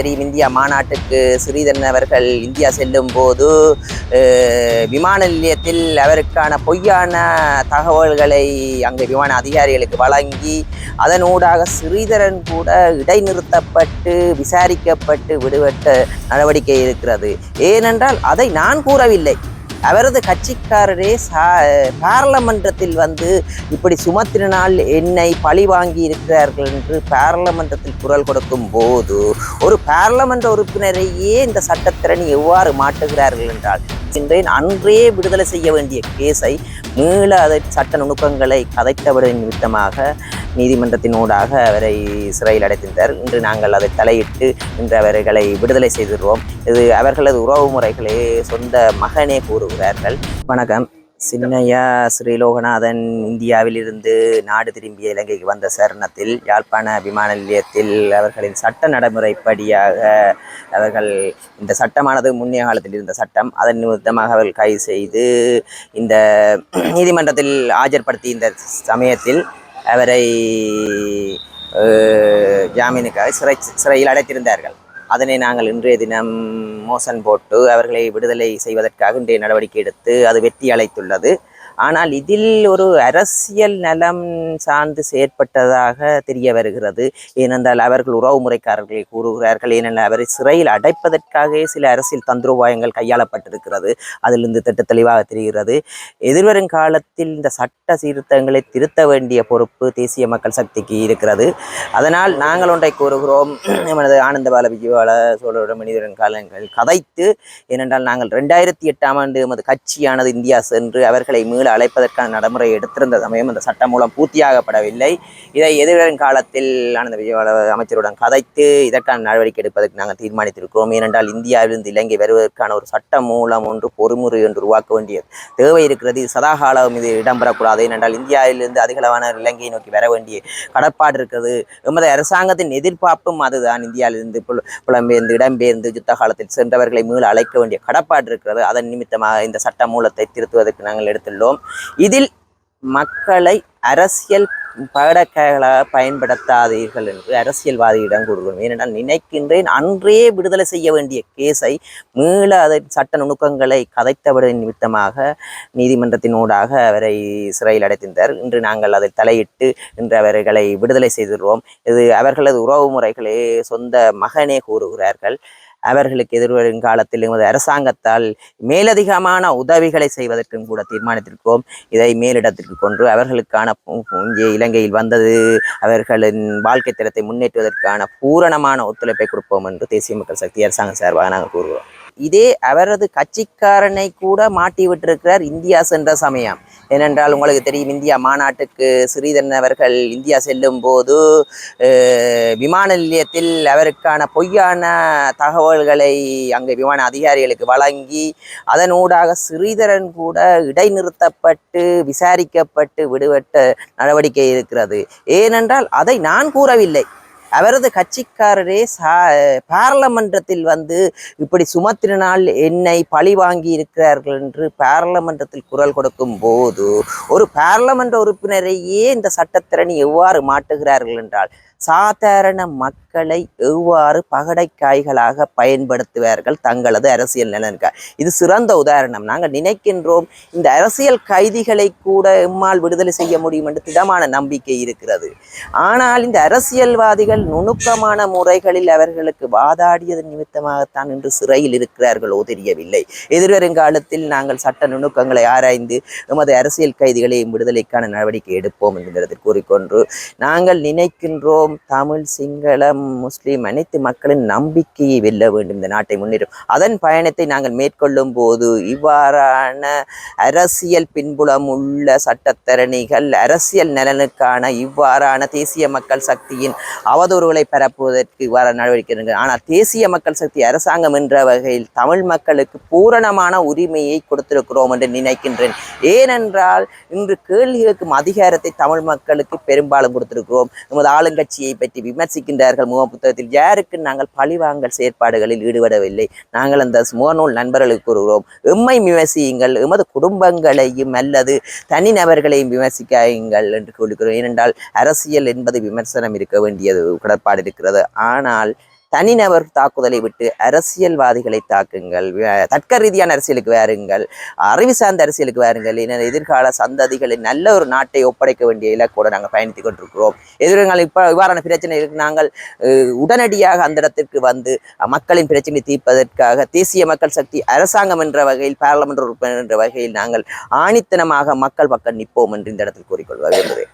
தெரியும். இந்தியா மாநாட்டுக்கு ஸ்ரீதரன் அவர்கள் இந்தியா செல்லும் போது விமான நிலையத்தில் அவருக்கான பொய்யான தகவல்களை அங்கு விமான அதிகாரிகளுக்கு வழங்கி அதனூடாக ஸ்ரீதரன் கூட இடைநிறுத்தப்பட்டு விசாரிக்கப்பட்டு விடுபட்ட நடவடிக்கை இருக்கிறது. ஏனென்றால் அதை நான் கூறவில்லை. அவரது கட்சிக்காரரே சா பாராளுமன்றத்தில் வந்து இப்படி சுமத்தினால் என்னை பழி வாங்கி இருக்கிறார்கள் என்று பாராளுமன்றத்தில் குரல் கொடுக்கும் போது ஒரு பாராளுமன்ற உறுப்பினரையே இந்த சட்டத்திறனி எவ்வாறு மாட்டுகிறார்கள் என்றால் இன்றேன் அன்றே விடுதலை செய்ய வேண்டிய கேஸை மீள அதை சட்ட நுணுக்கங்களை கதைத்தவிட நிமித்தமாக நீதிமன்றத்தினூடாக அவரை சிறையில் அடைத்திருந்தார். இன்று நாங்கள் அதை தலையிட்டு இன்று அவர்களை விடுதலை செய்திருவோம் இது அவர்களது உறவு முறைகளே சொந்த மகனே கூறுகிறார்கள். வணக்கம். சின்னையா ஸ்ரீலோகநாதன் இந்தியாவிலிருந்து நாடு திரும்பிய இலங்கைக்கு வந்த சரணத்தில் யாழ்ப்பாண விமான நிலையத்தில் அவர்களின் சட்ட நடைமுறைப்படியாக அவர்கள் இந்த சட்டமானது முன்னைய காலத்தில் இருந்த சட்டம். அதன் நிமித்தமாக அவர்கள் கைது செய்து இந்த நீதிமன்றத்தில் ஆஜர்படுத்தி இந்த சமயத்தில் அவரை ஜாமீனுக்காக சிறை சிறையில் அடைத்திருந்தார்கள். அதனை நாங்கள் இன்றைய தினம் மோசன் போட்டு அவர்களை விடுதலை செய்வதற்காக இன்றைய நடவடிக்கை எடுத்து அது வெற்றி அழைத்துள்ளது ஆனால் இதில் ஒரு அரசியல் நலம் சார்ந்து செயற்பட்டதாக தெரிய வருகிறது. ஏனென்றால் அவர்கள் உறவு முறைக்காரர்களை கூறுகிறார்கள். ஏனென்றால் அவரை சிறையில் அடைப்பதற்காகவே சில அரசியல் தந்திரோபாயங்கள் கையாளப்பட்டிருக்கிறது. அதிலிருந்து திட்ட தெளிவாக தெரிகிறது. எதிர்வரும் காலத்தில் இந்த சட்ட சீர்திருத்தங்களை திருத்த வேண்டிய பொறுப்பு தேசிய மக்கள் சக்திக்கு இருக்கிறது. அதனால் நாங்கள் ஒன்றை கூறுகிறோம். எமது ஆனந்தபால விஜயபால சோழரோட மனிதரின் காலங்கள் கதைத்து ஏனென்றால் நாங்கள் ரெண்டாயிரத்தி எட்டாம் ஆண்டு எமது கட்சியானது இந்தியா சென்று அவர்களை மீள அழைப்பதற்கான நடைமுறை எடுத்திருந்த சமயம் அந்த சட்டம் மூலம் பூர்த்தியாகப்படவில்லை. இதை எதிர்வரும் காலத்தில் ஆனந்த விஜயபால அமைச்சருடன் கதைத்து இதற்கான நடவடிக்கை எடுப்பதற்கு நாங்கள் தீர்மானித்திருக்கிறோம். ஏனென்றால் இந்தியாவிலிருந்து இலங்கை வருவதற்கான ஒரு சட்ட மூலம் ஒன்று பொறுமுறை ஒன்று உருவாக்க வேண்டிய தேவை இருக்கிறது. சதா சதாகாலம் இது இடம்பெறக்கூடாது. ஏனென்றால் இந்தியாவிலிருந்து அதிகளவான இலங்கையை நோக்கி வர வேண்டிய கடப்பாடு இருக்கிறது. எமது அரசாங்கத்தின் எதிர்பார்ப்பும் அதுதான். இந்தியாவிலிருந்து புல- புலம்பெயர்ந்து இடம்பெயர்ந்து யுத்த காலத்தில் சென்றவர்களை மீள அழைக்க வேண்டிய கடப்பாடு இருக்கிறது. அதன் நிமித்தமாக இந்த சட்ட மூலத்தை திருத்துவதற்கு நாங்கள் எடுத்துள்ளோம். இதில் மக்களை அரசியல் படக்களாக பயன்படுத்தாதீர்கள் என்று அரசியல்வாதியிடம் கூறுகிறோம். ஏனென்றால் நினைக்கின்றேன் அன்றே விடுதலை செய்ய வேண்டிய கேஸை மீள அதை சட்ட நுணுக்கங்களை கதைத்தவிட நிமித்தமாக நீதிமன்றத்தினூடாக அவரை சிறையில் அடைத்திருந்தார். இன்று நாங்கள் அதை தலையிட்டு இன்று அவர்களை விடுதலை செய்திருவோம் இது அவர்களது உறவு முறைகளே சொந்த மகனே கூறுகிறார்கள். அவர்களுக்கு எதிர்வரும் காலத்தில் எமது அரசாங்கத்தால் மேலதிகமான உதவிகளை செய்வதற்கும் கூட தீர்மானித்திருக்கிறோம். இதை மேலிடத்திற்கு கொண்டு அவர்களுக்கான இங்கே இலங்கையில் வந்தது. அவர்களின் வாழ்க்கை தரத்தை முன்னேற்றுவதற்கான பூரணமான ஒத்துழைப்பை கொடுப்போம் என்று தேசிய மக்கள் சக்தி அரசாங்கம் சார்பாக நாங்கள் கூறுகிறோம். இதே அவரது கட்சிக்காரனை கூட மாட்டி விட்டிருக்கிறார் இந்தியா சென்ற சமயம். ஏனென்றால் உங்களுக்கு தெரியும் இந்தியா மாநாட்டுக்கு ஸ்ரீதரன் அவர்கள் இந்தியா செல்லும் போது விமான நிலையத்தில் அவருக்கான பொய்யான தகவல்களை அங்கே விமான அதிகாரிகளுக்கு வழங்கி அதனூடாக ஸ்ரீதரன் கூட இடைநிறுத்தப்பட்டு விசாரிக்கப்பட்டு விடுபட்ட நடவடிக்கை இருக்கிறது. ஏனென்றால் அதை நான் கூறவில்லை. அவரது கட்சிக்காரரே சா பாராளுமன்றத்தில் வந்து இப்படி சுமத்தினால் என்னை பழி வாங்கி இருக்கிறார்கள் என்று பாராளுமன்றத்தில் குரல் கொடுக்கும் போது ஒரு பாராளுமன்ற உறுப்பினரையே இந்த சட்டத்திறனி எவ்வாறு மாட்டுகிறார்கள் என்றால் சாதாரண மக்களை எவ்வாறு பகடைக்காய்களாக பயன்படுத்துவார்கள் தங்களது அரசியல் நலனுக்காக இது சிறந்த உதாரணம். நாங்கள் நினைக்கின்றோம் இந்த அரசியல் கைதிகளை கூட எம்மால் விடுதலை செய்ய முடியும் என்று திடமான நம்பிக்கை இருக்கிறது. ஆனால் இந்த அரசியல்வாதிகள் நுணுக்கமான முறைகளில் அவர்களுக்கு வாதாடியது நிமித்தமாகத்தான் இன்று சிறையில் இருக்கிறார்களோ தெரியவில்லை எதிர்வருங்காலத்தில் நாங்கள் சட்ட நுணுக்கங்களை ஆராய்ந்து எமது அரசியல் கைதிகளையும் விடுதலைக்கான நடவடிக்கை எடுப்போம் என்கிறதை கூறிக்கொண்டு நாங்கள் நினைக்கின்றோம் தமிழ் சிங்களம் முஸ்லீம் அனைத்து மக்களின் நம்பிக்கையை வெல்ல வேண்டும். இந்த நாட்டை முன்னேறும். அதன் பயணத்தை நாங்கள் மேற்கொள்ளும் போது இவ்வாறான அரசியல் பின்புலம் உள்ள சட்டத்தரணிகள் அரசியல் நலனுக்கான இவ்வாறான தேசிய மக்கள் சக்தியின் அவதூறுகளை பரப்புவதற்கு இவ்வாறு நடவடிக்கை ஆனால் தேசிய மக்கள் சக்தி அரசாங்கம் என்ற வகையில் தமிழ் மக்களுக்கு பூரணமான உரிமையை கொடுத்திருக்கிறோம் என்று நினைக்கின்றேன். ஏனென்றால் இன்று கேள்வி கேட்கும் அதிகாரத்தை தமிழ் மக்களுக்கு பெரும்பாலும் கொடுத்திருக்கிறோம். நமது ஆளுங்கட்சி ஆட்சியை பற்றி விமர்சிக்கின்றார்கள் முக புத்தகத்தில் யாருக்கு நாங்கள் பழிவாங்கல் செயற்பாடுகளில் ஈடுபடவில்லை? நாங்கள் அந்த முகநூல் நண்பர்களுக்கு கூறுகிறோம் எம்மை விமர்சியுங்கள் எமது குடும்பங்களையும் அல்லது தனிநபர்களையும் விமர்சிக்காயுங்கள் என்று கூறுகிறோம். ஏனென்றால் அரசியல் என்பது விமர்சனம் இருக்க வேண்டியது கடற்பாடு இருக்கிறது. ஆனால் தனிநபர் தாக்குதலை விட்டு அரசியல்வாதிகளை தாக்குங்கள். தர்க்க ரீதியான அரசியலுக்கு வாருங்கள். அறிவு சார்ந்த அரசியலுக்கு வாருங்கள். என எதிர்கால சந்ததிகளின் நல்ல ஒரு நாட்டை ஒப்படைக்க வேண்டிய இலக்கோடு நாங்கள் பயணித்துக் கொண்டிருக்கிறோம். எதிர்கால இப்போ இவ்வாறான பிரச்சனைகளுக்கு நாங்கள் அஹ், உடனடியாக அந்த இடத்திற்கு வந்து மக்களின் பிரச்சனை தீர்ப்பதற்காக தேசிய மக்கள் சக்தி அரசாங்கம் என்ற வகையில் பாராளுமன்ற உறுப்பினர் என்ற வகையில் நாங்கள் ஆணித்தனமாக மக்கள் பக்கம் நிற்போம் என்று இந்த இடத்தில் கூறிக்கொள்வது